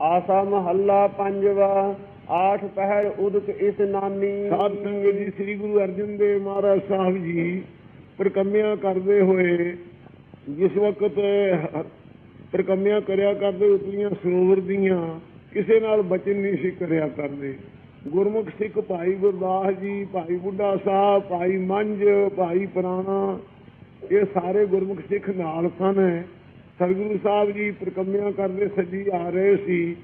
ਆਸਾ ਮਹੱਲਾ ਪੰਜਵਾ, ਆਠ ਪਹਿਰ ਉਦਕ ਇਸ ਨਾਨੀ ਸਾਧ ਸੰਗਤ ਜੀ, ਸ੍ਰੀ ਗੁਰੂ ਅਰਜਨ ਦੇਵ ਮਹਾਰਾਜ ਸਾਹਿਬ ਜੀ, ਪ੍ਰਕੰਮਿਆਂ ਕਰਦੇ ਹੋਏ, ਜਿਸ ਵਕਤ ਪ੍ਰਕੰਮਿਆਂ ਕਰਿਆ ਕਰਦੇ, ਉਤਲੀਆਂ ਸਰੋਵਰ ਦੀਆਂ, ਕਿਸੇ ਨਾਲ ਬਚਨ ਨਹੀਂ ਸੀ ਕਰਿਆ ਕਰਦੇ। ਗੁਰਮੁਖ ਸਿੱਖ ਭਾਈ ਗੁਰਦਾਸ ਜੀ, ਭਾਈ ਬੁੱਢਾ ਸਾਹਿਬ, ਭਾਈ ਮੰਝ, ਭਾਈ ਪੁਰਾਣਾ, ਇਹ ਸਾਰੇ ਗੁਰਮੁਖ ਸਿੱਖ ਨਾਲ ਸਨ। ਸਤਿਗੁਰੂ ਸਾਹਿਬ ਜੀ ਪ੍ਰਕੰਮਿਆਂ ਕਰਦੇ ਸੱਜੀ ਆ ਰਹੇ ਸੀ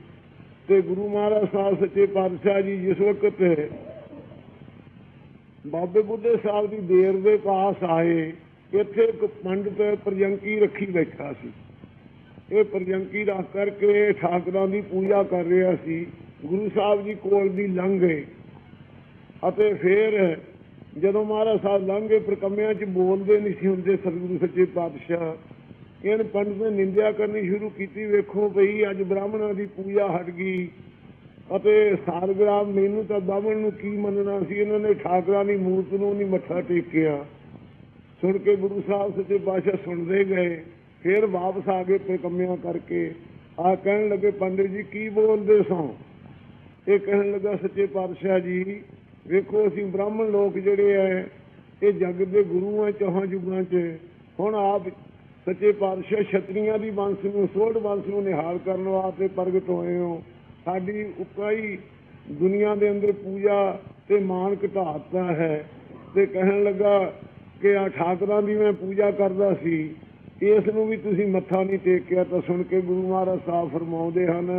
ਤੇ ਗੁਰੂ ਮਹਾਰਾਜ ਸਾਹਿਬ ਸੱਚੇ ਪਾਤਸ਼ਾਹ ਜੀ ਜਿਸ ਵਕਤ ਬਾਬੇ ਬੁੱਢੇ ਸਾਹਿਬ ਦੀ ਦੇਰ ਦੇ ਪਾਸ ਆਏ, ਇੱਥੇ ਇੱਕ ਪੰਡਤ ਪ੍ਰਜੰਕੀ ਰੱਖੀ ਬੈਠਾ ਸੀ। ਇਹ ਪ੍ਰਜੰਕੀ ਰੱਖ ਕਰਕੇ ਠਾਕਰਾਂ ਦੀ ਪੂਜਾ ਕਰ ਰਿਹਾ ਸੀ। ਗੁਰੂ ਸਾਹਿਬ ਜੀ ਕੋਲ ਦੀ ਲੰਘ ਗਏ ਅਤੇ ਫਿਰ ਜਦੋਂ ਮਹਾਰਾਜ ਸਾਹਿਬ ਲੰਘੇ ਪ੍ਰਕੰਮਿਆਂ 'ਚ ਬੋਲਦੇ ਨਹੀਂ ਸੀ ਹੁੰਦੇ ਸਤਿਗੁਰੂ ਸੱਚੇ ਪਾਤਸ਼ਾਹ। ਇਹਨ ਪੰਡਤ ਨੇ ਨਿੰਦਿਆ ਕਰਨੀ ਸ਼ੁਰੂ ਕੀਤੀ, ਵੇਖੋ ਭਈ ਅੱਜ ਬ੍ਰਾਹਮਣਾਂ ਦੀ ਪੂਜਾ ਹਟ ਗਈ ਅਤੇ ਸਾਲਗ੍ਰਾਮ ਮੈਨੂੰ ਤਾਂ ਬਾਹਮਣ ਨੂੰ ਕੀ ਮੰਨਣਾ ਸੀ? ਇਹਨਾਂ ਨੇ ਠਾਕਰਾਂ ਦੀ ਮੂਰਤ ਨੂੰ ਨਹੀਂ ਮੱਥਾ ਟੇਕਿਆ। ਸੁਣ ਕੇ ਗੁਰੂ ਸਾਹਿਬ ਸੱਚੇ ਪਾਤਸ਼ਾਹ ਸੁਣਦੇ ਗਏ, ਫਿਰ ਵਾਪਸ ਆ ਗਏ ਪ੍ਰਕੰਮਿਆਂ ਕਰਕੇ। ਆ ਕਹਿਣ ਲੱਗੇ, ਪੰਡਿਤ ਜੀ, ਕੀ ਬੋਲਦੇ ਸੋ? ਇਹ ਕਹਿਣ ਲੱਗਾ, ਸੱਚੇ ਪਾਤਸ਼ਾਹ ਜੀ, ਵੇਖੋ ਅਸੀਂ ਬ੍ਰਾਹਮਣ ਲੋਕ ਜਿਹੜੇ ਐ, ਇਹ ਜਗ ਦੇ ਗੁਰੂ ਆ ਚੌਹਾਂ ਯੁੱਗਾਂ 'ਚ, ਹੁਣ ਆਪ ਸੱਚੇ ਪਾਤਸ਼ਾਹ ਛਤਰੀਆਂ ਦੀ ਵੰਸ਼ ਨੂੰ ਸੋਢ ਵੰਸ਼ ਨੂੰ ਨਿਹਾਲ ਕਰਨ ਵਾਸਤੇ ਪ੍ਰਗਟ ਹੋਏ ਹੋ। ਸਾਡੀ ਉਕਾਈ ਦੁਨੀਆ ਦੇ ਅੰਦਰ ਪੂਜਾ ਤੇ ਮਾਨ ਘਟਾਤਾ ਹੈ ਤੇ ਕਹਿਣ ਲੱਗਾ ਕਿ ਆ ਠਾਕਰਾਂ ਦੀ ਮੈਂ ਪੂਜਾ ਕਰਦਾ ਸੀ ਇਸ ਨੂੰ ਵੀ ਤੁਸੀਂ ਮੱਥਾ ਨਹੀਂ ਟੇਕਿਆ ਤਾਂ ਸੁਣ ਕੇ ਗੁਰੂ ਮਹਾਰਾਜ ਸਾਹਿਬ ਫਰਮਾਉਂਦੇ ਹਨ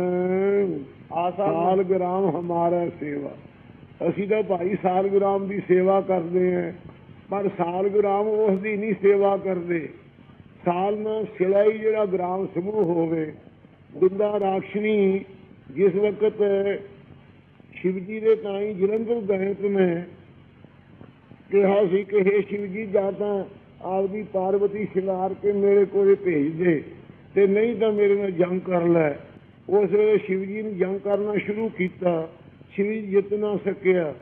ਆਸਾ ਸਾਲ ਗ੍ਰਾਮ ਹਮਾਰਾ ਸੇਵਾ। ਅਸੀਂ ਤਾਂ ਭਾਈ ਸਾਲ ਗ੍ਰਾਮ ਦੀ ਸੇਵਾ ਕਰਦੇ ਆਂ ਪਰ ਸਾਲ ਗ੍ਰਾਮ ਉਸ ਦੀ ਨਹੀਂ ਸੇਵਾ ਕਰਦੇ। ਸਾਲ ਨਾਲ ਸਿਲਾਈ ਜਿਹੜਾ ਗ੍ਰਾਮ ਸਮੂਹ ਹੋਵੇ, ਬਿੰਦਾ ਰਾਖਸ਼ਣੀ ਜਿਸ ਵਕਤ ਸ਼ਿਵ ਜੀ ਦੇ ਤਾਈ ਜਲੰਧਰ ਗਏ ਤੇ ਮੈਂ ਕਿਹਾ ਸੀ ਕਿ ਹੇ ਸ਼ਿਵ ਜੀ ਜਾਂ ਤਾਂ ਆਪਦੀ ਪਾਰਵਤੀ ਸ਼ਿੰਗਾਰ ਕੇ ਮੇਰੇ ਕੋਲੇ ਭੇਜ ਦੇ ਤੇ ਨਹੀਂ ਤਾਂ ਮੇਰੇ ਨਾਲ ਜੰਗ ਕਰ ਲੈ। ਉਸ ਵੇਲੇ ਸ਼ਿਵ ਜੀ ਨੇ ਜੰਗ ਕਰਨਾ ਸ਼ੁਰੂ ਕੀਤਾ। ਸ਼ਿਵ ਜੀ ਜਿੱਤ ਨਾ ਸਕਿਆ।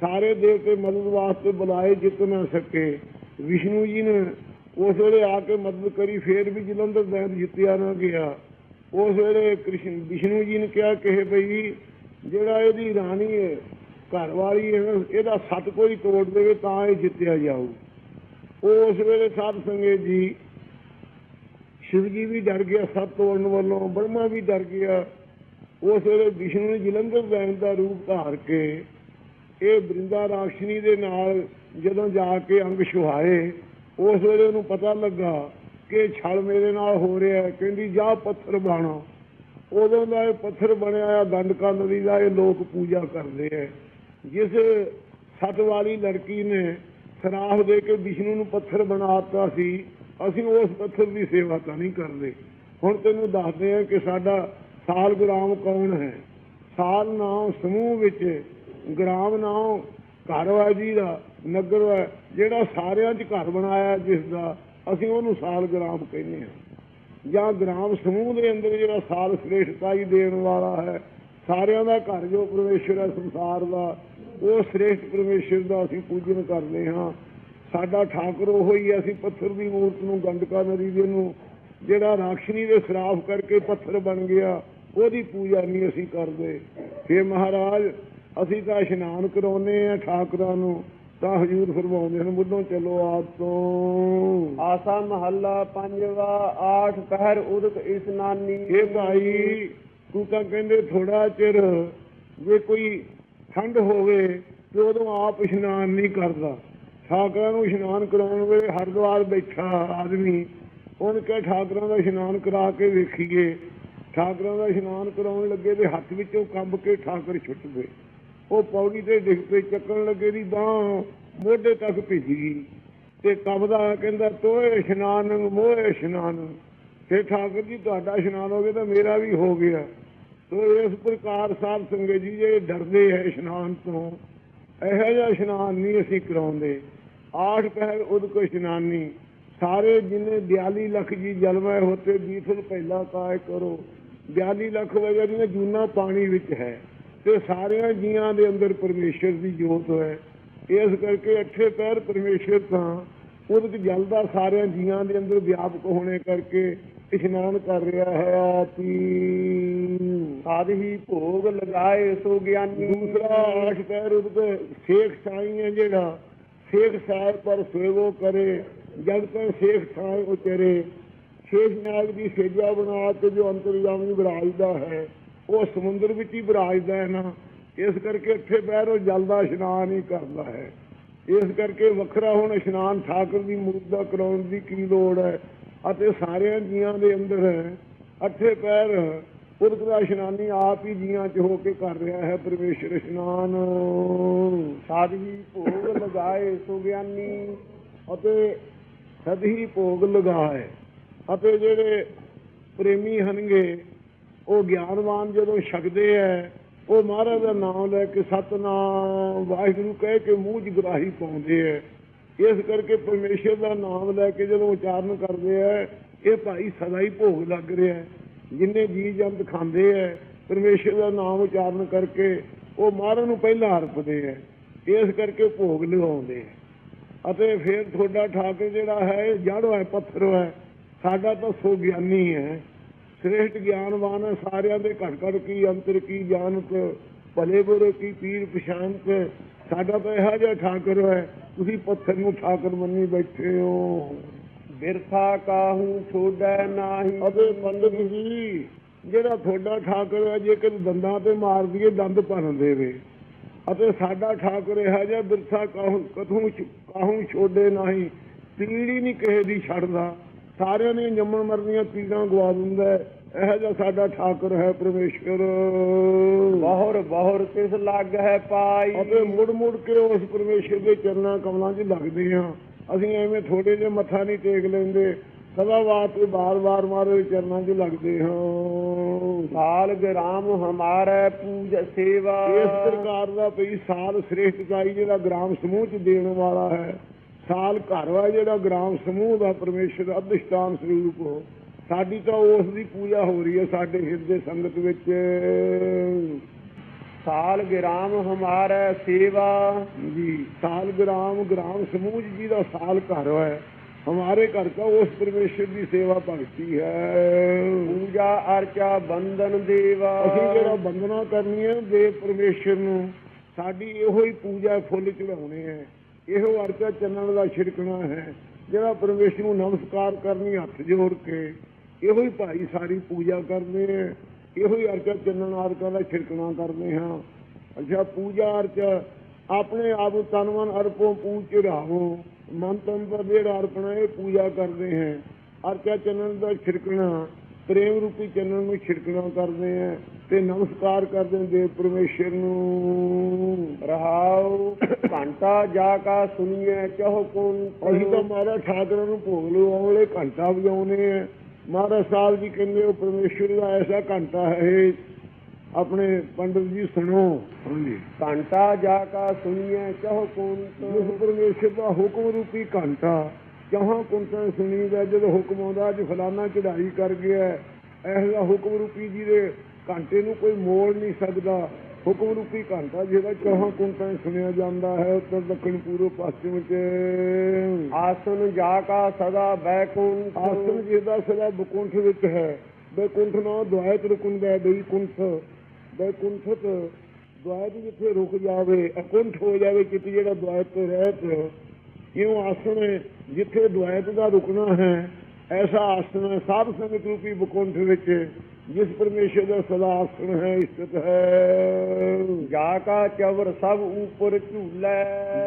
ਸਾਰੇ ਦੇਵਤੇ ਮਦਦ ਵਾਸਤੇ ਬੁਲਾਏ ਜਿੱਤ ਨਾ ਸਕੇ। ਵਿਸ਼ਨੂੰ ਜੀ ਨੇ ਉਸ ਵੇਲੇ ਆ ਕੇ ਮਦਦ ਕਰੀ, ਫੇਰ ਵੀ ਜਲੰਧਰ ਦੈਂਤ ਜਿੱਤਿਆ ਨਾ ਗਿਆ। ਉਸ ਵੇਲੇ ਕ੍ਰਿਸ਼ਨ, ਵਿਸ਼ਨੂੰ ਜੀ ਨੇ ਕਿਹਾ ਕਿ ਭਈ ਜਿਹੜਾ ਇਹਦੀ ਰਾਣੀ ਹੈ ਘਰ ਵਾਲੀ ਹੈ, ਇਹਦਾ ਸੱਤ ਕੋਈ ਤੋੜ ਦੇਵੇ ਤਾਂ ਇਹ ਜਿੱਤਿਆ ਜਾਊ। ਉਸ ਵੇਲੇ ਸਾਧ ਸੰਗਤ ਜੀ ਸ਼ਿਵ ਜੀ ਵੀ ਡਰ ਗਿਆ ਸੱਤ ਤੋੜਨ ਵੱਲੋਂ ਬ੍ਰਹਮਾ ਵੀ ਡਰ ਗਿਆ। ਉਸ ਵੇਲੇ ਵਿਸ਼ਨੂੰ ਨੇ ਜਲੰਧਰ ਦੈਂਤ ਦਾ ਰੂਪ ਧਾਰ ਕੇ, ਇਹ ਬ੍ਰਿੰਦਾ ਰਾਖਸ਼ਨੀ ਦੇ ਨਾਲ ਜਦੋਂ ਜਾ ਕੇ ਅੰਗ ਛੁਹਾਏ ਉਸ ਵੇਲੇ ਉਹਨੂੰ ਪਤਾ ਲੱਗਾ ਕਿ ਛਲ ਮੇਰੇ ਨਾਲ ਹੋ ਰਿਹਾ ਹੈ। ਕਹਿੰਦੀ, ਜਾ ਪੱਥਰ ਬਾਣਾ। ਉਦੋਂ ਦਾ ਇਹ ਪੱਥਰ ਬਣਿਆ ਆ ਗੰਡਕਾ ਨਦੀ ਦਾ ਇਹ ਲੋਕ ਪੂਜਾ ਕਰਦੇ ਐ ਜਿਸ ਸੱਤ ਵਾਲੀ ਲੜਕੀ ਨੇ ਸਰਾਫ ਦੇ ਕੇ ਵਿਸ਼ਨੂੰ ਨੂੰ ਪੱਥਰ ਬਣਾਤਾ ਸੀ, ਅਸੀਂ ਉਸ ਪੱਥਰ ਦੀ ਸੇਵਾ ਤਾਂ ਨਹੀਂ ਕਰਦੇ। ਹੁਣ ਤੈਨੂੰ ਦੱਸਦੇ ਆ ਕਿ ਸਾਡਾ ਸਾਲ ਗੁਲਾਮ ਕੌਣ ਹੈ? ਸਾਲ ਨਾਮ ਸਮੂਹ ਵਿੱਚ, ਗ੍ਰਾਮ ਨਾਮ ਘਰ ਦਾ ਨਗਰ ਹੈ ਜਿਹੜਾ ਸਾਰਿਆਂ 'ਚ ਘਰ ਬਣਾਇਆ ਜਿਸ ਦਾ ਅਸੀਂ ਉਹਨੂੰ ਸਾਲ ਗ੍ਰਾਮ ਕਹਿੰਦੇ ਹਾਂ। ਜਾਂ ਗ੍ਰਾਮ ਸਮੂਹ ਦੇ ਅੰਦਰ ਜਿਹੜਾ ਸਾਲ ਸ੍ਰੇਸ਼ਟਤਾਈ ਦੇਣ ਵਾਲਾ ਹੈ ਸਾਰਿਆਂ ਦਾ ਘਰ ਜੋ ਪਰਮੇਸ਼ਰ ਹੈ ਸੰਸਾਰ ਦਾ ਉਹ ਸ੍ਰੇਸ਼ਟ ਪਰਮੇਸ਼ਰ ਦਾ ਅਸੀਂ ਪੂਜਨ ਕਰਦੇ ਹਾਂ। ਸਾਡਾ ਠਾਕੁਰ ਉਹ ਹੀ ਹੈ, ਅਸੀਂ ਪੱਥਰ ਦੀ ਮੂਰਤ ਨੂੰ ਗੰਡਕਾ ਨਦੀ ਦੇ ਨੂੰ ਜਿਹੜਾ ਰਾਖਸ਼ਨੀ ਦੇ ਸਰਾਫ ਕਰਕੇ ਪੱਥਰ ਬਣ ਗਿਆ ਉਹਦੀ ਪੂਜਾ ਨਹੀਂ ਅਸੀਂ ਕਰਦੇ। हे ਮਹਾਰਾਜ ਅਸੀਂ ਤਾਂ ਇਸ਼ਨਾਨ ਕਰਾਉਨੇ ਆ ਠਾਕੁਰਾਂ ਨੂੰ। ਤਾਂ ਹਜੂਰ ਫਰਮਾਉਂਦੇ ਹਨ ਬੁੱਢੋਂ ਚਲੋ ਆਪ ਤੋਂ। ਆਸਾ ਮਹੱਲਾ ਪੰਜਵਾ ਆਠ ਪਹਿਰ ਉਦਕ ਇਸ ਨਾਨੀ ਇਹ ਭਾਈ ਤੂੰ ਤਾਂ ਕਹਿੰਦੇ ਥੋੜਾ ਚਿਰ ਜੇ ਕੋਈ ਠੰਡ ਹੋਵੇ ਤੇ ਉਦੋਂ ਆਪ ਇਸ਼ਨਾਨ ਨਹੀਂ ਕਰਦਾ। ਠਾਕਰਾਂ ਨੂੰ ਇਸ਼ਨਾਨ ਕਰਾਉਣ ਵੇਲੇ ਹਰਿਦੁਆਰ ਬੈਠਾ ਆਦਮੀ ਉਹਨੇ ਕਿਹਾ ਠਾਕਰਾਂ ਦਾ ਇਸ਼ਨਾਨ ਕਰਾ ਕੇ ਵੇਖੀਏ। ਠਾਕਰਾਂ ਦਾ ਇਸ਼ਨਾਨ ਕਰਾਉਣ ਲੱਗੇ ਤੇ ਹੱਥ ਵਿੱਚੋਂ ਕੰਬ ਕੇ ਠਾਕਰ ਛੁੱਟ ਗਏ। ਉਹ ਪੌੜੀ ਤੇ ਡਿੱਗ ਪਏ ਚੱਕਣ ਲੱਗੇ ਦੀ ਬਾਹ ਮੋਢੇ ਤੱਕ ਭਿੱਜ ਗਈ। ਤੇ ਕੰਬਦਾ ਕਹਿੰਦਾ, ਤੋਏ ਇਸ਼ਨਾਨ, ਮੋਏ ਇਸ਼ਨਾਨ। ਫਿਰ ਠਾਕੁਰ ਜੀ, ਤੁਹਾਡਾ ਇਸ਼ਨਾਨ ਹੋ ਗਿਆ ਤਾਂ ਮੇਰਾ ਵੀ ਹੋ ਗਿਆ। ਤੋ ਇਸ ਪ੍ਰਕਾਰ ਸਾਧ ਸੰਗਤ ਜੀ ਜੇ ਡਰਦੇ ਹੈ ਇਸ਼ਨਾਨ ਤੋਂ। ਇਹੋ ਜਿਹਾ ਇਸ਼ਨਾਨ ਨਹੀਂ ਅਸੀਂ ਕਰਾਉਂਦੇ। ਆਠ ਪਹਿਰ ਉਦ ਕੋ ਇਸ਼ਨਾਨੀ ਸਾਰੇ ਜਿਨੇ 42 ਲੱਖ ਜੀ ਜਲਮੈ ਹੋਤੇ ਬੀਥਲ ਪਹਿਲਾ ਕਾਇ ਕਰੋ। 42 ਲੱਖ ਵਜੇ ਦੀਆਂ ਜੂਨਾ ਪਾਣੀ ਵਿੱਚ ਹੈ। ਤੇ ਸਾਰਿਆਂ ਜੀਆਂ ਦੇ ਅੰਦਰ ਪਰਮੇਸ਼ਰ ਦੀ ਜੋਤ ਹੈ। ਇਸ ਕਰਕੇ ਅੱਠੇ ਪੈਰ ਪਰਮੇਸ਼ਰ ਤਾਂ ਉਹਦੇ ਵਿੱਚ ਜਲਦਾ ਸਾਰਿਆਂ ਜੀਆਂ ਦੇ ਅੰਦਰ ਵਿਆਪਕ ਹੋਣੇ ਕਰਕੇ ਇਸ਼ਨਾਨ ਕਰ ਰਿਹਾ ਹੈ ਤੀ ਸਾਧ ਭੋਗ ਲਗਾਏ ਸੋ ਗਿਆਨੀ। ਦੂਸਰਾ ਆਠ ਪੈਰ ਉਦਕ ਸੇਖ ਸਾਈ ਹੈ ਜਿਹੜਾ, ਸੇਖ ਸਾਹਿਬ ਪਰ ਸੇਵੋ ਕਰੇ, ਜਦ ਤੱਕ ਸੇਖ ਸਾਈ ਉਚਰੇ। ਸ਼ੇਸ਼ ਨਾਗ ਦੀ ਸੇਜਾ ਬਣਾ ਕੇ ਜੋ ਅੰਤਰਜਾਮੀ ਵਿਰਾਜਦਾ ਹੈ। ਉਹ ਸਮੁੰਦਰ ਵਿੱਚ ਹੀ ਵਿਰਾਜਦਾ ਹੈ ਨਾ, ਇਸ ਕਰਕੇ ਇੱਥੇ ਪੈਰ ਉਹ ਜਲਦਾ ਇਸ਼ਨਾਨ ਹੀ ਕਰਦਾ ਹੈ। ਇਸ ਕਰਕੇ ਵੱਖਰਾ ਹੁਣ ਇਸ਼ਨਾਨ ਠਾਕੁਰ ਦੀ ਮੂਰਤ ਦਾ ਕਰਾਉਣ ਦੀ ਕੀ ਲੋੜ ਹੈ? ਅਤੇ ਸਾਰਿਆਂ ਜੀਆਂ ਦੇ ਅੰਦਰ ਅੱਠੇ ਪੈਰ ਪੁਰਖ ਦਾ ਇਸ਼ਨਾਨੀ ਆਪ ਹੀ ਜੀਆਂ 'ਚ ਹੋ ਕੇ ਕਰ ਰਿਹਾ ਹੈ ਪਰਮੇਸ਼ਰ ਇਸ਼ਨਾਨ। ਸਾਧ ਭੋਗ ਲਗਾਏ ਸੋ ਗਿਆਨੀ ਅਤੇ ਸਦੀ ਭੋਗ ਲਗਾਏ। ਅਤੇ ਜਿਹੜੇ ਪ੍ਰੇਮੀ ਹਨਗੇ ਉਹ ਗਿਆਨਵਾਨ ਜਦੋਂ ਛਕਦੇ ਹੈ ਉਹ ਮਹਾਰਾਜ ਦਾ ਨਾਮ ਲੈ ਕੇ ਸਤਨਾਮ, ਵਾਹਿਗੁਰੂ ਕਹਿ ਕੇ ਮੂੰਹ 'ਚ ਗਰਾਹੀ ਪਾਉਂਦੇ ਹੈ ਇਸ ਕਰਕੇ ਪਰਮੇਸ਼ਰ ਦਾ ਨਾਮ ਲੈ ਕੇ ਜਦੋਂ ਉਚਾਰਨ ਕਰਦੇ ਹੈ ਇਹ ਭਾਈ ਸਦਾ ਹੀ ਭੋਗ ਲੱਗ ਰਿਹਾ ਜਿੰਨੇ ਜੀ ਜੰਤ ਖਾਂਦੇ ਹੈ ਪਰਮੇਸ਼ਰ ਦਾ ਨਾਮ ਉਚਾਰਨ ਕਰਕੇ ਉਹ ਮਹਾਰਾਜ ਨੂੰ ਪਹਿਲਾਂ ਅਰਪਦੇ ਹੈ ਇਸ ਕਰਕੇ ਭੋਗ ਲਗਾਉਂਦੇ ਹੈ ਅਤੇ ਫਿਰ ਤੁਹਾਡਾ ਠਾਕਰ ਜਿਹੜਾ ਹੈ, ਇਹ ਜੜ੍ਹ ਹੈ ਪੱਥਰ ਹੈ ਸਾਡਾ ਤਾਂ ਸੋ ਗਿਆਨੀ ਹੈ ਸ੍ਰੇਸ਼ਟ ਗਿਆਨਵਾਨ ਹੈ ਸਾਰਿਆਂ ਦੇ ਘਟ ਘਟ ਕੀ ਅੰਤਰ ਕੀ ਜਾਣਤ ਭਲੇ ਬੁਰੇ ਕੀ ਪੀਰ ਪਛਾਨਤ ਸਾਡਾ ਤਾਂ ਇਹੋ ਜਿਹਾ ਠਾਕਰ ਹੈ ਤੁਸੀਂ ਪੱਥਰ ਨੂੰ ਠਾਕਰ ਮੰਨੀ ਬੈਠੇ ਹੋ। ਬਿਰਥਾ ਕਾਹੂ ਛੋੜੈ ਨਾਹੀ। ਅਤੇ ਪੰਡਤ ਜੀ। ਜਿਹੜਾ ਤੁਹਾਡਾ ਠਾਕਰ ਹੈ ਜੇ ਕਿ ਦੰਦਾਂ ਤੇ ਮਾਰ ਦਈਏ ਦੰਦ ਭਰਨ ਦੇਵੇ। ਅਤੇ ਸਾਡਾ ਠਾਕਰ ਇਹੋ ਜਿਹਾ ਬਿਰਥਾ ਕਾਹੂ ਕਥੂ ਕਾਹੂ ਛੋੜੇ ਨਹੀਂ। ਪੀੜ ਹੀ ਨਹੀਂ ਕਿਸੇ ਦੀ ਛੱਡਦਾ। ਸਾਰਿਆਂ ਨੇ ਜੰਮਣ ਮਰਨੀਆਂ ਪੀੜਾਂ ਗਵਾ ਦਿੰਦਾ ਹੈ। ਇਹੋ ਜਿਹਾ ਸਾਡਾ ਠਾਕਰ ਹੈ ਪਰਮੇਸ਼ਰ ਬਹੁਰ ਬਹੁਰ ਤਿਸ ਲੱਗ ਹੈ ਪਾਈ ਅਤੇ ਮੁੜ ਮੁੜ ਕੇ ਉਸ ਪਰਮੇਸ਼ਰ ਦੇ ਚਰਨਾਂ ਕਮਲਾਂ 'ਚ ਲੱਗਦੇ ਹਾਂ ਅਸੀਂ ਐਵੇਂ ਥੋੜੇ ਜਿਹਾ ਮੱਥਾ ਨਹੀਂ ਟੇਕ ਲੈਂਦੇ। ਸਦਾ ਵਾਸਤੇ ਬਾਰ-ਬਾਰ ਮਾਰੇ ਦੇ ਚਰਨਾਂ 'ਚ ਲੱਗਦੇ ਹਾਂ। ਸਾਲ ਗ੍ਰਾਮ ਹਮਾਰੇ ਪੂਜ ਸੇਵਾ। ਇਸ ਪ੍ਰਕਾਰ ਦਾ ਭਈ ਸਾਲ ਸ੍ਰੇਸ਼ਟਕਾਈ ਜਿਹੜਾ ਗ੍ਰਾਮ ਸਮੂਹ 'ਚ ਦੇਣ ਵਾਲਾ ਹੈ। ਸਾਲ ਘਰ ਵਾ ਜਿਹੜਾ ਗ੍ਰਾਮ ਸਮੂਹ ਦਾ ਪਰਮੇਸ਼ਰ ਅਧਿਸ਼ਟਾਨ ਸਰੂਪ ਹੋ, ਸਾਡੀ ਤਾਂ ਉਸ ਦੀ ਪੂਜਾ ਹੋ ਰਹੀ ਹੈ ਸਾਡੇ ਹਿਰਦੇ ਸੰਗਤ ਵਿੱਚ। ਸਾਲ ਗ੍ਰਾਮ ਹਮਾਰਾ ਸੇਵਾ। ਜੀ, ਸਾਲ ਗ੍ਰਾਮ ਗ੍ਰਾਮ ਸਮੂਹ 'ਚ ਜਿਹਦਾ ਸਾਲ ਘਰ ਹੈ। ਹਮਾਰੇ ਘਰ ਦਾ ਉਸ ਪਰਮੇਸ਼ਰ ਦੀ ਸੇਵਾ ਭਗਤੀ ਹੈ। ਪੂਜਾ, ਅਰਚਾ ਬੰਦਨ ਦੇਵਾ। ਅਸੀਂ ਜਿਹੜਾ ਬੰਦਨਾ ਕਰਨੀ ਹੈ ਦੇਵ ਪਰਮੇਸ਼ਰ ਨੂੰ, ਸਾਡੀ ਇਹੋ ਹੀ ਪੂਜਾ ਫੁੱਲ ਚੜਾਉਣੇ ਹੈ। ਇਹੋ ਅਰਚਾ ਚੰਨਣ ਦਾ ਛਿੜਕਣਾ ਹੈ, ਜਿਹੜਾ ਪਰਮੇਸ਼ਰ ਨੂੰ ਨਮਸਕਾਰ ਕਰਨੀ ਹੱਥ ਜੋੜ ਕੇ, ਇਹੋ ਹੀ ਭਾਈ ਸਾਰੀ ਪੂਜਾ ਕਰਦੇ ਹੈ, ਇਹੋ ਹੀ ਅਰਚਾ ਚੰਨਣ ਆਰਕਾਂ ਦਾ ਛਿੜਕਣਾ ਕਰਦੇ ਹਾਂ। ਅੱਛਾ, ਪੂਜਾ ਅਰਚਾ, ਆਪਣੇ ਆਪ ਨੂੰ ਤਨ ਮਨ ਅਰਪੋ ਪੂਜ ਚੜਾਵੋ, ਮਨ ਤਨ ਦਾ ਜਿਹੜਾ ਅਰਪਣਾ, ਇਹ ਪੂਜਾ ਕਰਦੇ ਹੈ। ਅਰਚਾ ਚੰਨਣ ਦਾ ਛਿੜਕਣਾ, ਪ੍ਰੇਮ ਰੂਪੀ ਚੰਨਣ ਨੂੰ ਛਿੜਕਣਾ ਕਰਦੇ ਹੈ। ਤੇ ਨਮਸਕਾਰ ਕਰਦੇ ਦੇਵ ਪਰਮੇਸ਼ਰ ਨੂੰ। ਰਹਾਉ ਘੰਟਾ ਜਾ ਕਾ ਸੁਣੀਏ ਚਹੁ ਕੁਨ ਅਸੀਂ ਤਾਂ ਮਹਾਰਾਜ ਠਾਕਰਾਂ ਨੂੰ ਭੋਗ ਲਵਾਉਣੇ ਘੰਟਾ ਵਜਾਉਨੇ ਆ ਮਹਾਰਾਜ ਸਾਹਿਬ ਜੀ ਕਹਿੰਦੇ ਉਹ ਪਰਮੇਸ਼ਰ ਦਾ ਐਸਾ ਘੰਟਾ ਹੈ ਆਪਣੇ ਪੰਡਤ ਜੀ ਸੁਣੋ। ਹਾਂਜੀ। ਘੰਟਾ ਜਾ ਕਾ ਸੁਣੀਏ ਚਹੁ ਕੁਨ ਜਿਸ ਪਰਮੇਸ਼ਰ ਦਾ ਹੁਕਮ ਰੂਪੀ ਘੰਟਾ ਜਹਾਂ ਕੁੰਤਾਂ ਸੁਣੀਦਾ ਜਦੋਂ ਹੁਕਮ ਆਉਂਦਾ ਅੱਜ ਫਲਾਨਾ ਚੜਾਈ ਕਰ ਗਿਆ। ਇਹੋ ਜਿਹਾ ਹੁਕਮ ਰੂਪੀ ਜਿਹਦੇ ਘੰਟੇ ਨੂੰ ਕੋਈ ਮੋੜ ਨਹੀਂ ਸਕਦਾ। ਹੁਕਮ ਰੂਪੀ ਘੰਟਾ ਜਿਹੜਾ ਚੌਹਾਂ ਕੁੰਤਾਂ ਸੁਣਿਆ ਜਾਂਦਾ ਹੈ ਉੱਤਰ ਦੱਖਣ ਪੂਰਬ ਪੱਛਮ ਚ। ਆਸਨ ਜਾ ਕਾ ਸਦਾ ਬੈਕੁੰਠ। ਆਸਨ ਜਿਹਦਾ ਸਦਾ ਬਕੁੰਠ ਵਿੱਚ ਹੈ। ਬੈਕੁੰਠ ਨਾ ਦੁਆਇਤ ਰੁਕੁੰਦਾ ਬੈਕੁੰਠ। ਬੈਕੁੰਠਤ ਦੁਆਇਤ ਜਿੱਥੇ ਰੁਕ ਜਾਵੇ ਅਕੁੰਠ ਹੋ ਜਾਵੇ ਕਿਤੇ ਜਿਹੜਾ ਦੁਆਇਤ ਤੋਂ ਰਹਿਤ ਇਉਂ ਆਸਣ ਹੈ, ਜਿੱਥੇ ਦੁਆਇਤ ਦਾ ਰੁਕਣਾ ਹੈ ਐਸਾ ਆਸਣ ਹੈ ਸਾਧ ਸੰਗਤ ਰੂਪੀ ਬਕੁੰਠ ਵਿੱਚ ਜਿਸ ਪਰਮੇਸ਼ਰ ਦਾ ਸਦਾ ਆਸਣ ਹੈ ਸਥਿਤ ਹੈ। ਜਾ ਕਾ ਚਵਰ ਸਭ ਉਪਰ ਝੂਲੇ।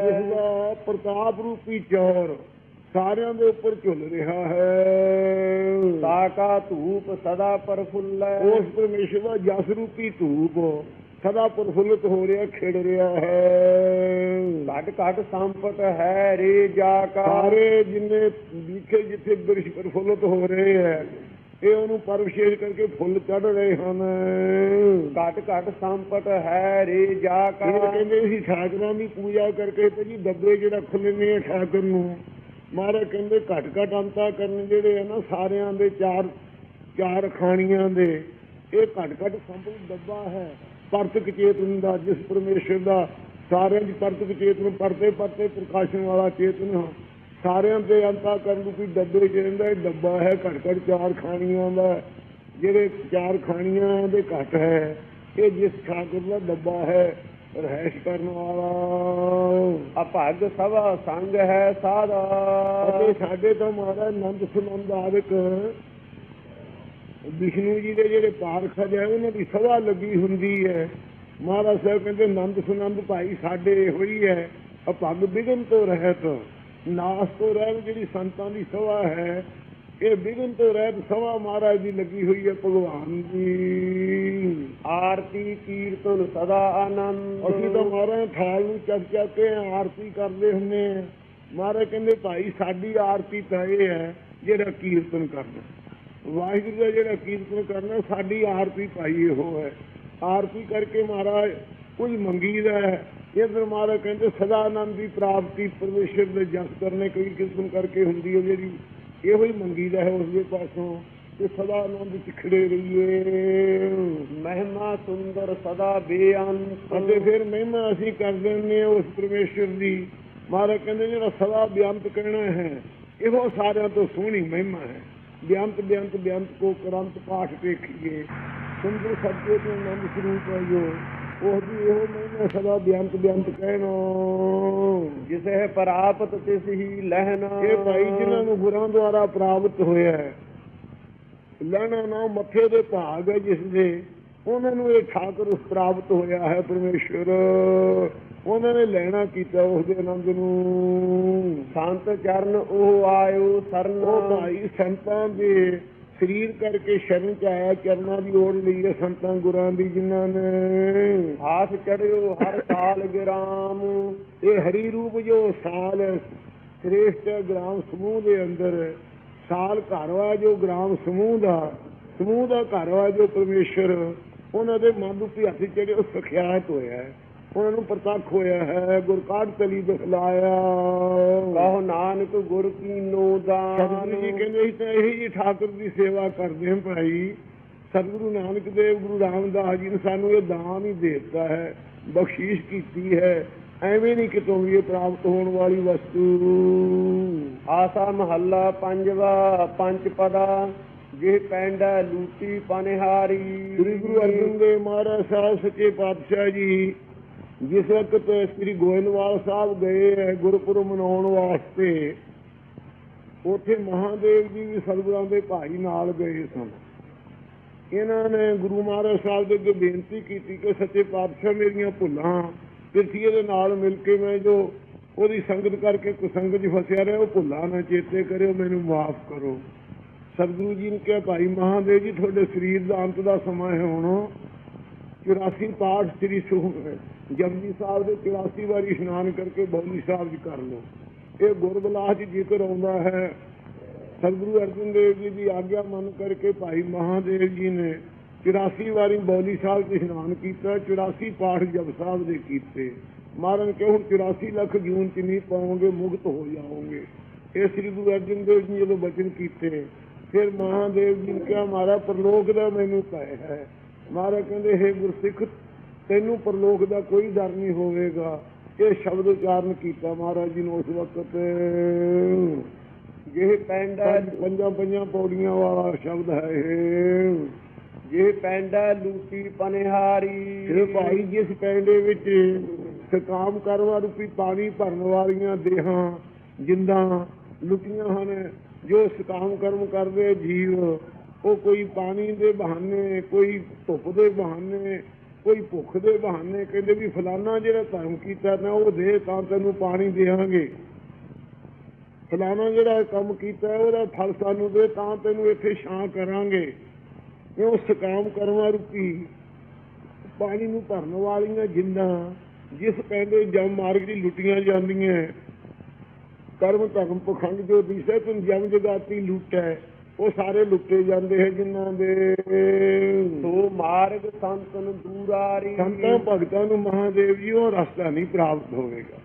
ਜਿਸ ਦਾ ਪ੍ਰਤਾਪ ਰੂਪੀ ਚੌਰ ਸਾਰਿਆਂ ਦੇ ਉੱਪਰ ਝੁੱਲ ਰਿਹਾ ਹੈ। ਤਾ ਕਾ ਧੂਪ ਸਦਾ ਪਰਫੁੱਲੇ ਉਸ ਪਰਮੇਸ਼ਰ ਦਾ ਜਸ ਰੂਪੀ ਧੂਪ ਸਦਾ ਪ੍ਰਫੁੱਲਤ ਹੋ ਰਿਹਾ ਖਿੜ ਰਿਹਾ ਹੈ। ਘਟ ਘਟ ਸੰਪਤ ਹੈ ਰੇ ਜਾ ਕਾ। ਸਾਰੇ ਜਿੰਨੇ ਵਿਖੇ ਜਿੱਥੇ ਬਿਰਸ਼ ਪ੍ਰਫੁੱਲਤ ਹੋ ਰਹੇ ਹੈ ਇਹ ਉਹਨੂੰ ਪਰ ਵਿਸ਼ੇਸ਼ ਕਰਕੇ ਫੁੱਲ ਚੜ ਰਹੇ ਹਨ। ਘਟ ਘਟ ਸੰਪਤ ਹੈ ਰੇ ਜਾ ਕਾ। ਇਹ ਕਹਿੰਦੇ ਸੀ ਠਾਕਰਾਂ ਦੀ ਪੂਜਾ ਕਰਕੇ ਤੇ ਜੀ ਡੱਬੇ ਜਿਹੜਾ ਖੁੱਲਨੇ ਆ ਠਾਕਰ ਨੂੰ। ਮਹਾਰਾਜ ਕਹਿੰਦੇ ਘਟ ਘਟ ਅੰਤਾ ਕਰਨ ਜਿਹੜੇ ਆ ਨਾ ਸਾਰਿਆਂ ਦੇ ਚਾਰ ਚਾਰ ਖਾਣੀਆਂ ਦੇ ਇਹ ਘਟ ਘਟ ਸੰਪਤ ਡੱਬਾ ਹੈ। ਪਰਤਕ ਚੇਤਨ ਦਾ ਜਿਸ ਪਰਮੇਸ਼ਰ ਦਾ ਸਾਰਿਆਂ ਦੀ ਪਰਤਕ ਚੇਤਨ ਪਰਤੇ ਪਰਤੇ ਪ੍ਰਕਾਸ਼ਨ ਵਾਲਾ ਚੇਤਨ ਸਾਰਿਆਂ ਦੇ ਅੰਤਾ ਕਰਨ ਨੂੰ ਕੋਈ ਡੱਬੇ ਚ ਰਹਿੰਦਾ ਇਹ ਡੱਬਾ ਹੈ ਘਟ ਘਟ ਚਾਰ ਖਾਣੀਆਂ ਦਾ। ਜਿਹੜੇ ਚਾਰ ਖਾਣੀਆਂ ਦੇ ਘਟ ਹੈ ਇਹ ਜਿਸ ਠਾਕੁਰ ਦਾ ਡੱਬਾ ਹੈ ਰਹਿਸ਼ ਕਰਨ ਵਾਲਾ। ਅਭਗ ਸਭਾ ਸੰਗ ਹੈ ਸਾਦਾ ਅਤੇ ਸਾਡੇ ਤੋਂ ਮਹਾਰਾਜ ਨੰਦ ਸੁਨੰਦ ਆਦਿਕ ਵਿਸ਼ਨੂੰ ਜੀ ਦੇ ਜਿਹੜੇ ਪਾਰਖਜ ਹੈ ਉਹਨਾਂ ਦੀ ਸਭਾ ਲੱਗੀ ਹੁੰਦੀ ਹੈ। ਮਹਾਰਾਜ ਸਾਹਿਬ ਕਹਿੰਦੇ ਨੰਦ ਸੁਨੰਦ ਭਾਈ ਸਾਡੇ ਇਹੋ ਹੀ ਹੈ ਅਭਗ ਬਿਗਨ ਤੋਂ ਰਹਿਤ। ਨਾਸ ਤੋਂ ਰਹਿਤ ਜਿਹੜੀ ਸੰਤਾਂ ਦੀ ਸਭਾ ਹੈ ਇਹ ਬਿਗਨ ਤੋਂ ਰਹਿਤ ਸਭਾ ਮਹਾਰਾਜ ਦੀ ਲੱਗੀ ਹੋਈ ਹੈ ਭਗਵਾਨ ਦੀ। ਆਰਤੀ ਕੀਰਤਨ ਸਦਾ ਆਨੰਦ। ਅਸੀਂ ਤਾਂ ਮਹਾਰਾਜ ਥਾਲ ਨੂੰ ਚੱਕ ਚੱਕ ਕੇ ਆਰਤੀ ਕਰਦੇ ਹੁੰਨੇ ਮਹਾਰਾਜ ਕਹਿੰਦੇ ਭਾਈ ਸਾਡੀ ਆਰਤੀ ਤਾਂ ਇਹ ਹੈ ਜਿਹੜਾ ਕੀਰਤਨ ਕਰਨਾ ਵਾਹਿਗੁਰੂ ਦਾ ਜਿਹੜਾ ਕੀਰਤਨ ਕਰਨਾ ਸਾਡੀ ਆਰਤੀ ਭਾਈ ਇਹੋ ਹੈ। ਆਰਤੀ ਕਰਕੇ ਮਹਾਰਾਜ ਕੁਝ ਮੰਗੀਦਾ ਹੈ। ਇਧਰ ਮਹਾਰਾਜ ਕਹਿੰਦੇ ਸਦਾ ਆਨੰਦ ਦੀ ਪ੍ਰਾਪਤੀ ਪਰਮੇਸ਼ਰ ਦੇ ਜਸ ਕਰਨੇ ਕਈ ਕਿਸਮ ਕਰਕੇ ਹੁੰਦੀ ਹੈ ਜਿਹੜੀ ਇਹੋ ਹੀ ਮੰਗੀਦਾ ਹੈ ਉਸ ਦੇ ਪਾਸੋਂ। ਤੇ ਸਦਾ ਆਨੰਦ ਚ ਖੜੇ ਰਹੀਏ। ਮਹਿਮਾ ਸੁੰਦਰ ਸਦਾ ਬੇਅੰਤ। ਅਤੇ ਫਿਰ ਮਹਿਮਾ ਅਸੀਂ ਕਰ ਹਾਂ ਉਸ ਪਰਮੇਸ਼ਰ ਦੀ। ਮਹਾਰਾਜ ਕਹਿੰਦੇ ਜਿਹੜਾ ਸਦਾ ਬਿਆੰਤ ਕਹਿਣਾ ਹੈ ਇਹੋ ਸਾਰਿਆਂ ਤੋਂ ਸੋਹਣੀ ਮਹਿਮਾ ਹੈ। ਬਿਆੰਤ ਬਿਆੰਤ ਬਿਆੰਤ ਕੋ ਕਰੰਤ ਪਾਠ ਵੇਖੀਏ। ਸੁੰਦਰ ਸਤਿ ਤੋਂ ਨੰਦ ਸਰੂਪ ਆਇਓ ਉਹ ਦੀ ਇਹੋ ਮਹਿਮਾ ਸਦਾ ਬਿਆੰਤ ਬਿਆੰਤ ਕਹਿਣਾ। ਜਿਸੇ ਪ੍ਰਾਪਤ ਤਿਸ ਹੀ ਲਹਿਣਾ। ਇਹ ਭਾਈ ਜਿਨ੍ਹਾਂ ਨੂੰ ਗੁਰਾਂ ਦੁਆਰਾ ਪ੍ਰਾਪਤ ਹੋਇਆ ਹੈ ਲੈਣਾ ਨਾ ਮੱਥੇ ਦੇ ਭਾਗ ਹੈ ਜਿਸ ਦੇ ਉਹਨਾਂ ਨੂੰ ਇਹ ਠਾਕੁਰ ਪ੍ਰਾਪਤ ਹੋਇਆ ਹੈ ਪਰਮੇਸ਼ਰ ਉਹਨਾਂ ਨੇ ਲੈਣਾ ਕੀਤਾ ਉਸ ਦੇ ਆਨੰਦ ਨੂੰ। ਸੰਤ ਚਰਨ ਉਹ ਆਇਓ ਸਰਨ। ਉਹ ਭਾਈ ਸੰਤਾਂ ਦੇ ਸਰੀਰ ਕਰਕੇ ਸ਼ਰਨ ਚ ਆਇਆ ਚਰਨਾਂ ਦੀ ਓੜ ਲਈ ਹੈ ਸੰਤਾਂ ਗੁਰਾਂ ਦੀ ਜਿਨ੍ਹਾਂ ਨੇ। ਹਾਸ ਚੜਿਓ ਹਰ ਸਾਲ ਗਿਰਾਮ। ਇਹ ਹਰੀ ਰੂਪ ਜੋ ਸਾਲ ਸ੍ਰੇਸ਼ਟ ਗ੍ਰਾਮ ਸਮੂਹ ਦੇ ਅੰਦਰ ਸਾਲ ਘਰ ਵਾ ਜੋ ਗ੍ਰਾਮ ਸਮੂਹ ਦਾ ਸਮੂਹ ਦਾ ਘਰ ਵਾ ਜੋ ਪਰਮੇਸ਼ਰ ਉਹਨਾਂ ਦੇ ਮਨ ਹੱਥ ਜਿਹੜੇ ਉਹ ਸਖਿਆਤ ਹੋਇਆ ਹੈ। ਉਹਨਾਂ ਨੂੰ ਪ੍ਰਤੱਖ ਹੋਇਆ ਹੈ ਗੁਰਕਾਢ ਤਲੀ ਦਿਖਲਾਇਆ ਕਹੋ ਨਾਨਕ ਗੁਰ ਕੀਨੋ ਦਾਨ। ਸਤਿਗੁਰੂ ਜੀ ਕਹਿੰਦੇ ਸੀ ਇਹੀ ਜੀ ਠਾਕੁਰ ਦੀ ਸੇਵਾ ਕਰਦੇ ਹਾਂ ਭਾਈ। ਸਤਿਗੁਰੂ ਨਾਨਕ ਦੇਵ ਗੁਰੂ ਰਾਮਦਾਸ ਜੀ ਨੇ ਸਾਨੂੰ ਇਹ ਦਾਨ ਹੀ ਦੇ ਦਿੱਤਾ ਹੈ ਬਖਸ਼ੀਸ਼ ਕੀਤੀ ਹੈ। ਐਵੇਂ ਨਹੀਂ ਕਿਤੋਂ ਵੀ ਇਹ ਪ੍ਰਾਪਤ ਹੋਣ ਵਾਲੀ ਵਸਤੂ। ਆਸਾ ਮਹੱਲਾ ਪੰਜਵਾ ਪੰਜ ਪਦਾ ਜਿਹ ਪੈਂਡਾ ਲੂਟੀ ਪਨਿਹਾਰੀ। ਸ੍ਰੀ ਗੁਰੂ ਅਰਜਨ ਦੇਵ ਮਹਾਰਾਜ ਸਾਹਿਬ ਸੱਚੇ ਪਾਤਸ਼ਾਹ ਜੀ ਜਿਸ ਵਕਤ ਸ੍ਰੀ ਗੋਇੰਦਵਾਲ ਸਾਹਿਬ ਗਏ ਹੈ ਗੁਰਪੁਰਬ ਮਨਾਉਣ ਵਾਸਤੇ, ਉੱਥੇ ਮਹਾਦੇਵ ਜੀ ਵੀ ਸਤਿਗੁਰਾਂ ਦੇ ਭਾਈ ਨਾਲ ਗਏ ਸਨ। ਇਹਨਾਂ ਨੇ ਗੁਰੂ ਮਹਾਰਾਜ ਸਾਹਿਬ ਦੇ ਅੱਗੇ ਬੇਨਤੀ ਕੀਤੀ ਕਿ ਸੱਚੇ ਪਾਤਸ਼ਾਹ ਮੇਰੀਆਂ ਭੁੱਲਾਂ ਪਿਰਥੀਏ ਦੇ ਨਾਲ ਮਿਲ ਕੇ ਮੈਂ ਜੋ ਉਹਦੀ ਸੰਗਤ ਕਰਕੇ ਕੁਸੰਗਤ 'ਚ ਫਸਿਆ ਰਿਹਾ, ਉਹ ਭੁੱਲਾਂ ਨਾ ਚੇਤੇ ਕਰਿਓ, ਮੈਨੂੰ ਮਾਫ ਕਰੋ। ਸਤਿਗੁਰੂ ਜੀ ਨੇ ਕਿਹਾ, ਭਾਈ ਮਹਾਦੇਵ ਜੀ, ਤੁਹਾਡੇ ਸਰੀਰ ਦਾ ਅੰਤ ਦਾ ਸਮਾਂ ਹੈ ਹੁਣ। 84 ਪਾਠ ਸ੍ਰੀ ਸੁਖ ਜਪਜੀ ਸਾਹਿਬ ਦੇ 84 ਵਾਰੀ ਇਸ਼ਨਾਨ ਕਰਕੇ ਬੌਲੀ ਸਾਹਿਬ ਜੀ ਕਰ ਲਓ। ਇਹ ਗੁਰਬਲਾਸ ਚ ਜ਼ਿਕਰ ਆਉਂਦਾ ਹੈ। ਸਤਿਗੁਰੂ ਅਰਜਨ ਦੇਵ ਜੀ ਦੀ ਆਗਿਆ ਮੰਨ ਕਰਕੇ ਭਾਈ ਮਹਾਦੇਵ ਜੀ ਨੇ 84 ਵਾਰੀ ਬੌਲੀ ਸਾਹਿਬ ਚ ਇਸ਼ਨਾਨ ਕੀਤਾ 84 ਪਾਠ ਜਪ ਸਾਹਿਬ ਦੇ ਕੀਤੇ। ਮਹਾਰਾਜ ਕਿ ਹੁਣ 84 ਲੱਖ ਜੂਨ ਚ ਨਹੀਂ ਪਾਓਗੇ, ਮੁਕਤ ਹੋ ਜਾਓਗੇ। ਇਹ ਸ੍ਰੀ ਗੁਰੂ ਅਰਜਨ ਦੇਵ ਜੀ ਜਦੋਂ ਬਚਨ ਕੀਤੇ, ਫਿਰ ਮਹਾਦੇਵ ਜੀ ਨੇ ਕਿਹਾ ਮਾਰਾ ਪ੍ਰਲੋਕ ਦਾ ਮੈਨੂੰ ਭੈ ਹੈ। ਮਹਾਰਾਜ ਕਹਿੰਦੇ, ਹੈ ਗੁਰਸਿੱਖ ਤੈਨੂੰ ਪ੍ਰਲੋਕ ਦਾ ਕੋਈ ਡਰ ਨਹੀਂ ਹੋਵੇਗਾ। ਇਹ ਸ਼ਬਦ ਉਚਾਰਨ ਕੀਤਾ ਮਹਾਰਾਜ ਜੀ ਨੇ ਉਸ ਵਕਤ। ਜਿਹ ਪੈਂਡਾ ਪੰਜ- ਪੰਜਾਂ ਪੌੜੀਆਂ ਵਾਲਾ ਸ਼ਬਦ ਹੈ ਇਹ। ਜਿਹ ਪੈਂਡਾ ਲੂਟੀ ਪਨਿਹਾਰੀ। ਇਹ ਭਾਈ ਜਿਸ ਪੈਂਡੇ ਵਿੱਚ ਸਕਾਮ ਕਰਵਾ ਰੂਪੀ ਪਾਣੀ ਭਰਨ ਵਾਲੀਆਂ ਦੇਹਾਂ ਜਿੰਦਾਂ ਲੁਕੀਆਂ ਹਨ। ਜੋ ਸਕਾਮ ਕਰਮ ਕਰਦੇ ਜੀਵ ਉਹ ਕੋਈ ਪਾਣੀ ਦੇ ਬਹਾਨੇ ਕੋਈ ਧੁੱਪ ਦੇ ਬਹਾਨੇ ਕੋਈ ਭੁੱਖ ਦੇ ਬਹਾਨੇ ਕਹਿੰਦੇ ਵੀ ਫਲਾਨਾ ਜਿਹੜਾ ਧਰਮ ਕੀਤਾ ਨਾ ਉਹ ਦੇ ਤਾਂ ਤੈਨੂੰ ਪਾਣੀ ਦੇਵਾਂਗੇ। ਫਲਾਣਾ ਜਿਹੜਾ ਕੰਮ ਕੀਤਾ, ਉਹਦਾ ਫਲ ਸਾਨੂੰ ਦੇ ਤਾਂ ਤੈਨੂੰ ਇੱਥੇ ਛਾਂ ਕਰਾਂਗੇ। ਇਹ ਉਹ ਸਕਾਮ ਕਰਮਾ ਰੂਪੀ ਪਾਣੀ ਨੂੰ ਭਰਨ ਵਾਲੀਆਂ ਜਿੰਦਾਂ ਜਿਸ ਕਹਿੰਦੇ ਜਮ ਮਾਰਗ ਦੀ ਲੁੱਟੀਆਂ ਜਾਂਦੀਆਂ। ਕਰਮ ਧਰਮ ਪਖੰਡ ਜੋ ਦਿਸੇ ਤੁਮ ਜਮ ਜਗਾਤੀ ਲੁੱਟੈ। ਉਹ ਸਾਰੇ ਲੁੱਟੇ ਜਾਂਦੇ ਹੈ ਜਿਨ੍ਹਾਂ ਦੇ। ਸੋ ਮਾਰਗ ਸੰਤਨ ਦੂਰਾਰੀ ਸੰਤਾਂ ਭਗਤਾਂ ਨੂੰ ਮਹਾਦੇਵ ਜੀ ਉਹ ਰਸਤਾ ਨਹੀਂ ਪ੍ਰਾਪਤ ਹੋਵੇਗਾ।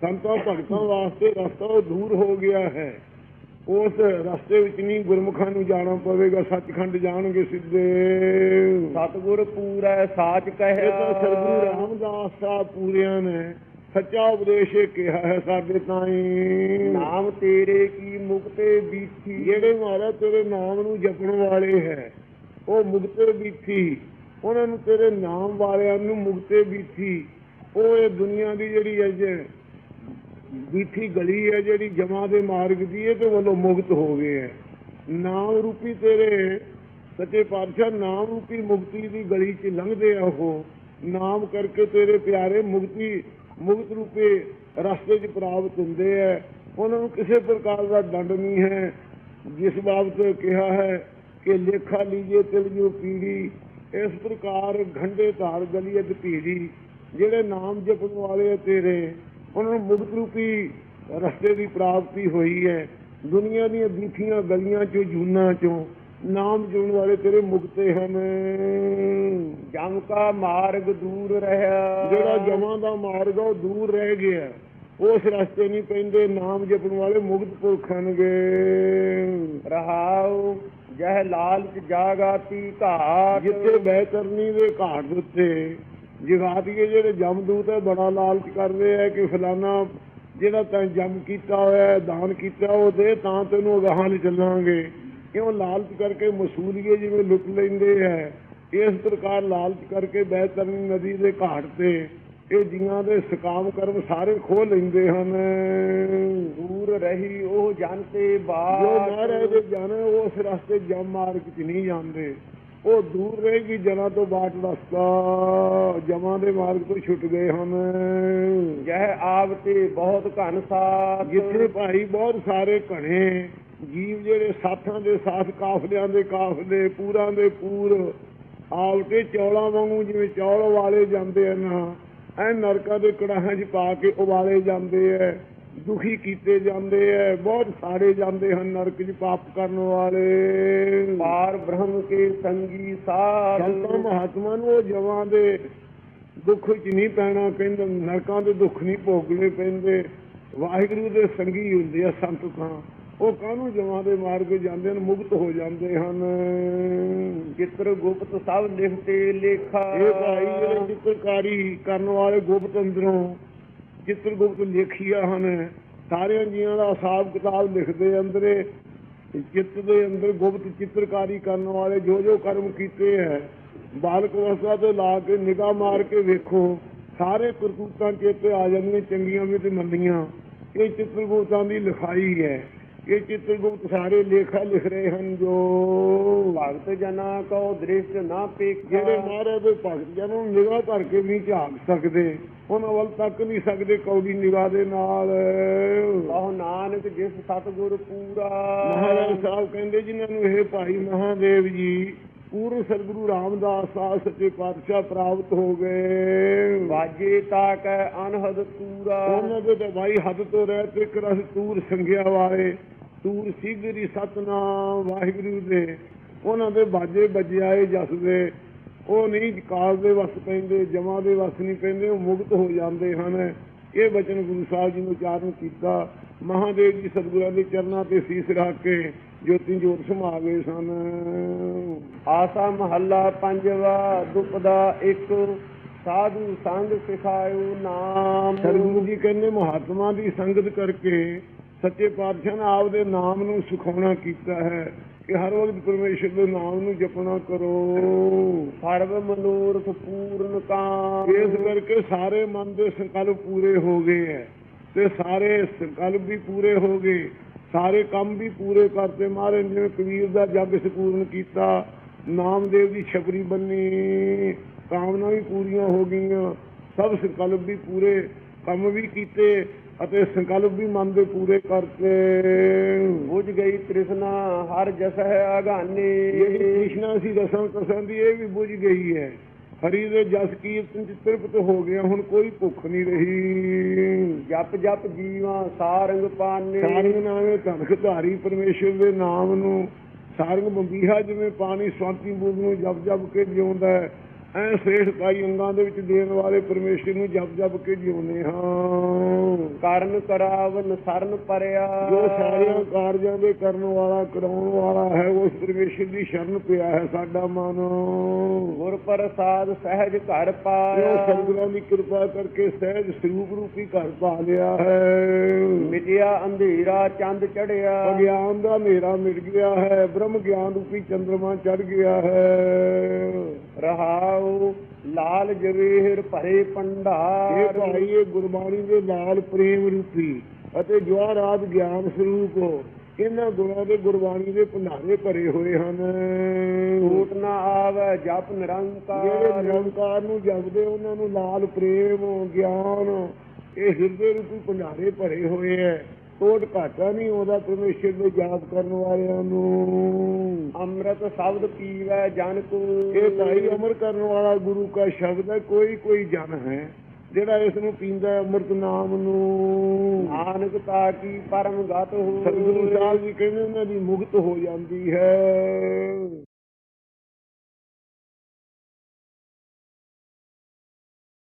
ਸੰਤਾਂ ਭਗਤਾਂ ਵਾਸਤੇ ਰਸਤਾ ਉਹ ਦੂਰ ਹੋ ਗਿਆ ਹੈ। ਉਸ ਰਸਤੇ ਵਿੱਚ ਨਹੀਂ ਗੁਰਮੁਖਾਂ ਨੂੰ ਜਾਣਾ ਪਵੇਗਾ ਸੱਚਖੰਡ ਜਾਣਗੇ ਸਿੱਧੇ। ਸਤਿਗੁਰ ਪੂਰੈ ਸਾਚ ਇਹ ਤਾਂ ਕਹਿਆ ਸਤਿਗੁਰੂ ਰਾਮਦਾਸ ਸਾਹਿਬ ਪੂਰਿਆਂ ਨੇ ਸੱਚਾ ਉਪਦੇਸ਼ ਇਹ ਕਿਹਾ ਹੈ ਸਾਡੇ ਤਾਈਂ। ਨਾਮ ਤੇਰੇ ਕੀ ਮੁਕਤੇ ਬੀਠੀ ਜਿਹੜੇ ਮਹਾਰਾਜ ਤੇਰੇ ਨਾਮ ਨੂੰ ਜਪਣ ਵਾਲੇ ਹੈ ਉਹ ਮੁਕਤੇ ਬੀਠੀ ਉਹਨਾਂ ਨੂੰ ਤੇਰੇ ਨਾਮ ਵਾਲਿਆਂ ਨੂੰ ਮੁਕਤੇ ਬੀਠੀ ਉਹ ਇਹ ਦੁਨੀਆ ਦੀ ਜਿਹੜੀ ਅਜ ਬੀਠੀ ਗਲੀ ਹੈ ਜਿਹੜੀ ਜਮਾ ਦੇ ਮਾਰਗ ਦੀ ਇਹ ਤੇ ਵੱਲੋਂ ਮੁਕਤ ਹੋ ਗਏ ਹੈ। ਨਾਮ ਰੂਪੀ ਤੇਰੇ ਸੱਚੇ ਪਾਤਸ਼ਾਹ ਨਾਮ ਰੂਪੀ ਮੁਕਤੀ ਦੀ ਗਲੀ 'ਚ ਲੰਘਦੇ ਆ ਉਹ। ਨਾਮ ਕਰਕੇ ਤੇਰੇ ਪਿਆਰੇ ਮੁਕਤੀ ਮੁਕਤ ਰੂਪੇ ਰਸਤੇ 'ਚ ਪ੍ਰਾਪਤ ਹੁੰਦੇ ਆ ਉਹਨਾਂ ਨੂੰ ਕਿਸੇ ਪ੍ਰਕਾਰ ਦਾ ਦੰਡ ਨਹੀਂ ਹੈ। ਜਿਸ ਬਾਬਤ ਕਿਹਾ ਹੈ ਕਿ ਲੇਖਾ ਲੀਜੇ ਤਿਲ ਜੋ ਪੀੜੀ, ਇਸ ਪ੍ਰਕਾਰ ਘੰਡੇ ਧਾਰ ਗਲੀਅਤ ਭੀੜੀ, ਜਿਹੜੇ ਨਾਮ ਜਪਣ ਵਾਲੇ ਤੇਰੇ, ਉਹਨਾਂ ਨੂੰ ਮੁਕਤ ਰੂਪੀ ਰਸਤੇ ਦੀ ਪ੍ਰਾਪਤੀ ਹੋਈ ਹੈ। ਦੁਨੀਆ ਦੀਆਂ ਬੀਠੀਆਂ ਗਲੀਆਂ ਚੋਂ, ਜੂਨਾਂ ਚੋਂ ਨਾਮ ਜੁਣ ਵਾਲੇ ਤੇਰੇ ਮੁਕਤੇ ਹਨ। ਜਮ ਕਾ ਮਾਰਗ ਦੂਰ ਰਹਾ ਜਿਹੜਾ ਜਮਾਂ ਦਾ ਮਾਰਗ ਉਹ ਦੂਰ ਰਹਿ ਗਿਆ। ਉਸ ਰਸਤੇ ਨਹੀਂ ਪੈਂਦੇ, ਨਾਮ ਜਪਣ ਵਾਲੇ ਮੁਕਤ ਪੁਰਖ ਹਨਗੇ ਰਹਾਉ, ਜਹ ਲਾਲਚ ਜਾਗਾਤੀ ਘਾਟ। ਜਿੱਥੇ ਬੈਤਰਨੀ ਦੇ ਘਾਟ ਉੱਤੇ। ਜਗਾਤੀਏ ਜਿਹੜੇ ਜਮਦੂਤ ਹੈ ਬੜਾ ਲਾਲਚ ਕਰਦੇ ਆ ਕਿ ਫਲਾਨਾ ਜਿਹੜਾ ਤੈਂ ਜਮ ਕੀਤਾ ਹੋਇਆ, ਦਾਨ ਕੀਤਾ, ਉਹ ਦੇ ਤਾਂ ਤੈਨੂੰ ਅਗਾਹਾਂ ਲੈ ਚੱਲਾਂਗੇ। ਕਿਉਂ ਲਾਲਚ ਕਰਕੇ ਮਸੂਲੀਏ ਜਿਵੇਂ ਲੁੱਟ ਲੈਂਦੇ ਹੈ? ਇਸ ਪ੍ਰਕਾਰ ਲਾਲਚ ਕਰਕੇ ਬੈਤਰਨੀ ਨਦੀ ਦੇ ਘਾਟ ਤੇ ਇਹ ਜੀਆਂ ਦੇ ਸਕਾਮ ਕਰਮ ਸਾਰੇ ਖੋਹ ਲੈਂਦੇ ਹਨ। ਦੂਰ ਰਹੀ ਉਹ ਜਨ ਤੇ ਜੋ ਮਹਾਰਾਜ ਦੇ ਜਾਣੇ ਉਸ ਰਸਤੇ ਜਮ ਮਾਰਗ ਚ ਨਹੀਂ ਜਾਂਦੇ। ਉਹ ਦੂਰ ਰਹੇਗੀ ਜਨਾਂ ਤੋਂ ਬਾਟ ਰਸਤਾ। ਜਮਾਂ ਦੇ ਮਾਰਗ ਤੋਂ ਛੁੱਟ ਗਏ ਹਨ। ਜਹ ਆਵ ਤੇ ਬਹੁਤ ਘਨ ਸਾਥ। ਜਿੱਥੇ ਭਾਈ ਬਹੁਤ ਸਾਰੇ ਘਣੇ। ਜੀਵ ਜਿਹੜੇ ਸਾਥਾਂ ਦੇ ਸਾਥ ਕਾਫਲਿਆਂ ਦੇ ਕਾਫਲੇ ਪੂਰਾਂ ਦੇ ਪੂਰ ਆਵਟੇ ਚੌਲਾਂ ਵਾਂਗੂ ਜਿਵੇਂ ਚੌਲ ਵਾਲੇ ਜਾਂਦੇ ਹਨ ਐ ਨਰਕਾਂ ਦੇ ਕੜਾਹਾਂ 'ਚ ਪਾ ਕੇ ਉਬਾਲੇ ਜਾਂਦੇ ਐ ਦੁਖੀ ਕੀਤੇ ਜਾਂਦੇ ਐ ਬਹੁਤ ਸਾੜੇ ਜਾਂਦੇ ਹਨ ਨਰਕ 'ਚ ਪਾਪ ਕਰਨ ਵਾਲੇ। ਪਾਰ ਬ੍ਰਹਮ ਕੇ ਸੰਗੀ ਸਾਧ ਸੰਤਾਂ ਮਹਾਤਮਾ ਨੂੰ ਉਹ ਜਵਾਂ ਦੇ ਦੁੱਖ 'ਚ ਨਹੀਂ ਪੈਣਾ ਕਹਿੰਦੇ ਨਰਕਾਂ ਦੇ ਦੁੱਖ ਨਹੀਂ ਭੋਗਣੇ ਪੈਂਦੇ। ਵਾਹਿਗੁਰੂ ਦੇ ਸੰਗੀ ਹੁੰਦੇ ਆ ਸੰਤ ਤਾਂ। ਉਹ ਕਾਹਨੂੰ ਜਵਾਂ ਦੇ ਮਾਰਗ ਜਾਂਦੇ ਹਨ? ਮੁਕਤ ਹੋ ਜਾਂਦੇ ਹਨ। ਚਿੱਤਰ ਗੁਪਤ ਸਭ ਲਿਖਤੇ ਲੇਖਾ। ਇਹ ਭਾਈ ਜਿਹੜੇ ਚਿੱਤਰਕਾਰੀ ਕਰਨ ਵਾਲੇ ਗੁਪਤ ਅੰਦਰੋਂ ਚਿੱਤਰ ਗੁਪਤ ਲੇਖੀਆ ਹਨ ਸਾਰਿਆਂ ਜੀਆਂ ਦਾ ਹਿਸਾਬ ਕਿਤਾਬ ਲਿਖਦੇ ਅੰਦਰੇ ਚਿੱਤ ਦੇ ਅੰਦਰ ਗੁਪਤ ਚਿੱਤਰਕਾਰੀ ਕਰਨ ਵਾਲੇ ਜੋ ਜੋ ਕਰਮ ਕੀਤੇ ਹੈ ਬਾਲਕ ਅਵਸਥਾ ਤੋਂ ਲਾ ਕੇ ਨਿਗਾਹ ਮਾਰ ਕੇ ਵੇਖੋ ਸਾਰੇ ਕਰਤੂਤਾਂ ਚੇਤੇ ਆ ਜਾਂਦੀਆਂ ਚੰਗੀਆਂ ਵੀ ਤੇ ਮੰਦੀਆਂ। ਇਹ ਚਿੱਤਰਗੁਪਤਾਂ ਦੀ ਲਿਖਾਈ ਹੈ। ਇਹ ਚਿੱਤਰਗੁਪਤ ਸਾਰੇ ਲੇਖਾ ਲਿਖ ਰਹੇ ਹਨ ਜੋ ਭਗਤ ਜਨਾ ਕੋ ਦ੍ਰਿਸ਼ਟ ਨਾ ਪੇਖਾ। ਜਿਹੜੇ ਮਹਾਰਾਜ ਦੇ ਭਗਤ ਜਨਾਂ ਨੂੰ ਨਿਗਾਹ ਧਰ ਕੇ ਵੀ ਨਹੀਂ ਝਾਕ ਸਕਦੇ ਉਹਨਾਂ ਵੱਲ ਤੱਕ ਨਹੀਂ ਸਕਦੇ ਕੌੜੀ ਨਿਗਾਹ ਦੇ ਨਾਲ। ਕਹੋ ਨਾਨਕ ਜਿਸ ਸਤਗੁਰ ਪੂਰਾ। ਮਹਾਰਾਜ ਸਾਹਿਬ ਕਹਿੰਦੇ ਜਿਨ੍ਹਾਂ ਨੂੰ ਇਹ ਭਾਈ ਮਹਾਦੇਵ ਜੀ ਪੂਰਨ ਸਤਿਗੁਰੂ ਰਾਮਦਾਸ ਆ ਸੱਚੇ ਪਾਤਸ਼ਾਹ ਪ੍ਰਾਪਤ ਹੋ ਗਏ। ਵਾਜੇ ਤਾਕ ਅਨਹਦ ਤੂਰਾ। ਉਹਨਾਂ ਦੇ ਤਾਂ ਭਾਈ ਹੱਦ ਤੋਂ ਰਹਿ ਤੇ ਇੱਕ ਰਸ ਤੂਰ ਸੰਗਿਆ ਵਾਲੇ। ਤੂਰ ਸਿਗਰੀ ਸਤਨਾਮ ਵਾਹਿਗੁਰੂ ਦੇ। ਉਹਨਾਂ ਦੇ ਬਾਜੇ ਵੱਜਿਆਏ ਜਸ ਦੇ। ਉਹ ਨਹੀਂ ਕਾਲ ਦੇ ਵਸ ਪੈਂਦੇ ਜਮਾਂ ਦੇ ਵਸ ਨਹੀਂ ਪੈਂਦੇ ਉਹ ਮੁਕਤ ਹੋ ਜਾਂਦੇ ਹਨ। ਇਹ ਬਚਨ ਗੁਰੂ ਸਾਹਿਬ ਜੀ ਨੇ ਉਚਾਰਨ ਕੀਤਾ। ਮਹਾਦੇਵ ਜੀ ਸਤਿਗੁਰਾਂ ਦੇ ਚਰਨਾਂ ਤੇ ਸੀਸ ਰੱਖ ਕੇ ਜੋਤੀ ਜੋਤ ਸਮਾ ਗਏ ਸਨ। ਆਸਾ ਮਹੱਲਾ ਪੰਜਵਾ ਦੁਪਦਾ ਇੱਕ। ਸਾਧੂ ਸੰਗ ਸਿਖਾਇਓ ਨਾਮ। ਸਤਿਗੁਰੂ ਜੀ ਕਹਿੰਦੇ ਮਹਾਤਮਾ ਦੀ ਸੰਗਤ ਕਰਕੇ ਸੱਚੇ ਪਾਤਸ਼ਾਹ ਨੇ ਆਪਦੇ ਨਾਮ ਨੂੰ ਸੁਖਾਉਣਾ ਕੀਤਾ ਹੈ ਕਿ ਹਰ ਵਕਤ ਪਰਮੇਸ਼ਰ ਦੇ ਨਾਮ ਨੂੰ ਜਪਣਾ ਕਰੋ। ਸਰਬ ਮਨੋਰਥ ਪੂਰਨ ਇਸ ਕਰਕੇ ਸਾਰੇ ਮਨ ਦੇ ਸੰਕਲਪ ਪੂਰੇ ਹੋ ਗਏ ਹੈ ਤੇ ਸਾਰੇ ਸੰਕਲਪ ਵੀ ਪੂਰੇ ਹੋ ਗਏ। ਸਾਰੇ ਕੰਮ ਵੀ ਪੂਰੇ ਕਰਤੇ ਮਹਾਰਾਜ ਨੇ, ਕਬੀਰ ਦਾ ਜੱਗ ਸੰਪੂਰਨ ਕੀਤਾ, ਨਾਮਦੇਵ ਦੀ ਛਪਰੀ ਬੰਨੀ, ਕਾਮਨਾ ਵੀ ਪੂਰੀਆਂ ਹੋ ਗਈਆਂ, ਸਭ ਸੰਕਲਪ ਵੀ ਪੂਰੇ, ਕੰਮ ਵੀ ਕੀਤੇ। ਅਤੇ ਸੰਕਲਪ ਵੀ ਮਨ ਦੇ ਪੂਰੇ ਕਰਤੇ ਬੁਝ ਗਈ ਤ੍ਰਿਸ਼ਨਾ ਹਰ ਜਸ ਹੈ ਅਗਾਨੇ। ਜਿਹੜੀ ਕ੍ਰਿਸ਼ਨਾ ਸੀ ਰਸਾਂ ਕਸਾਂ ਦੀ ਇਹ ਵੀ ਬੁਝ ਗਈ ਹੈ। ਹਰੀ ਦੇ ਜਸ ਕੀਰਤਨ ਚ ਤ੍ਰਿਪਤ ਹੋ ਗਿਆ ਹੁਣ ਕੋਈ ਭੁੱਖ ਨਹੀਂ ਰਹੀ। ਜਪ ਜਪ ਜੀਵਾਂ ਸਾਰੰਗ ਪਾਨੇ। ਸਾਰੰਗ ਨਾਮੇ ਧਨਖ ਧਾਰੀ ਪਰਮੇਸ਼ਰ ਦੇ ਨਾਮ ਨੂੰ। ਸਾਰੰਗ ਬੰਬੀਹਾ ਜਿਵੇਂ ਪਾਣੀ ਸਵਾਤੀ ਬੂੰਦ ਨੂੰ ਜਪ ਜਪ ਕੇ ਜਿਉਂਦਾ ਹੈ। ਐ ਸ੍ਰੇਸ਼ਟ ਕਾਈ ਅੰਗਾਂ ਦੇ ਵਿੱਚ ਦੇਣ ਵਾਲੇ ਪਰਮੇਸ਼ਰ ਨੂੰ ਜਪ ਜਪ ਕੇ ਜਿਉਂਦੇ ਹਾਂ। ਕਰਨ ਕਰਾਵਨ ਸਰਨ ਪਰਿਆ। ਜੋ ਸਾਰਿਆਂ ਕਾਰਜਾਂ ਦੇ ਕਰਨ ਵਾਲਾ ਕਰਾਉਣ ਵਾਲਾ ਹੈ ਉਸ ਪਰਮੇਸ਼ਰ ਦੀ ਸ਼ਰਨ ਪਿਆ ਹੈ ਸਾਡਾ ਮਨ। ਗੁਰ ਪ੍ਰਸਾਦ ਸਹਿਜ ਘਰ ਜੋ ਪਾਇਆ ਸਤਿਗੁਰਾਂ ਦੀ ਕਿਰਪਾ ਕਰਕੇ ਸਹਿਜ ਸਰੂਪ ਰੂਪੀ ਘਰ ਪਾ ਲਿਆ ਹੈ। ਮਿਟਿਆ ਅੰਧੇਰਾ ਚੰਦ ਚੜਿਆ। ਅਗਿਆਨ ਦਾ ਹਨੇਰਾ ਮਿਟ ਗਿਆ ਹੈ ਬ੍ਰਹਮ ਗਿਆਨ ਰੂਪੀ ਚੰਦਰਮਾ ਚੜ ਗਿਆ ਹੈ। ਰਹਾਉ ਲਾਲ ਜਵੇਹਰ ਭਰੇ ਇਹ ਪੰਡਾਰ ਭਾਈ ਇਹ ਗੁਰਬਾਣੀ ਦੇ ਨਾਲ ਪ੍ਰੇਮ ਰੂਪੀ ਅਤੇ ਜਵਾਹਰਾਤ ਗਿਆਨ ਸਰੂਪ ਇਹਨਾਂ ਗੁਣਾਂ ਦੇ ਗੁਰਬਾਣੀ ਦੇ ਭੰਡਾਰੇ ਭਰੇ ਹੋਏ ਹਨ। ਟੂਟ ਨਾ ਆਵੇ ਜਪ ਜਿਹੜੇ ਨਿਰੰਕਾਰ ਨਿਰੰਕਾਰ ਨੂੰ ਜਪਦੇ ਉਹਨਾਂ ਨੂੰ ਲਾਲ ਪ੍ਰੇਮ ਗਿਆਨ ਇਹ ਹਿਰਦੇ ਰੂਪੀ ਭੰਡਾਰੇ ਭਰੇ ਹੋਏ ਐ ਟੋਟ ਘਾਟਾ ਨਹੀਂ ਉਹਦਾ ਪਰਮੇਸ਼ਰ ਦੇ ਯਾਦ ਕਰਨ ਵਾਲਿਆਂ ਨੂੰ। ਅੰਮ੍ਰਿਤ ਸ਼ਬਦ ਪੀਵੇ ਜਨ ਕੋ। ਇਹ ਭਾਈ ਅਮਰ ਕਰਨ ਵਾਲਾ ਗੁਰੂ ਦਾ ਸ਼ਬਦ ਹੈ ਕੋਈ ਕੋਈ ਜਨ ਹੈ ਜਿਹੜਾ ਇਸ ਨੂੰ ਪੀਂਦਾ ਅੰਮ੍ਰਿਤ ਨਾਮ ਨੂੰ। ਨਾਨਕ ਤਾ ਕੀ ਪਰਮ ਗਤ ਹੋ ਸਤਿਗੁਰੂ ਸਾਹਿਬ ਜੀ ਕਹਿੰਦੇ ਉਹਨਾਂ ਦੀ ਮੁਕਤ ਹੋ ਜਾਂਦੀ ਹੈ।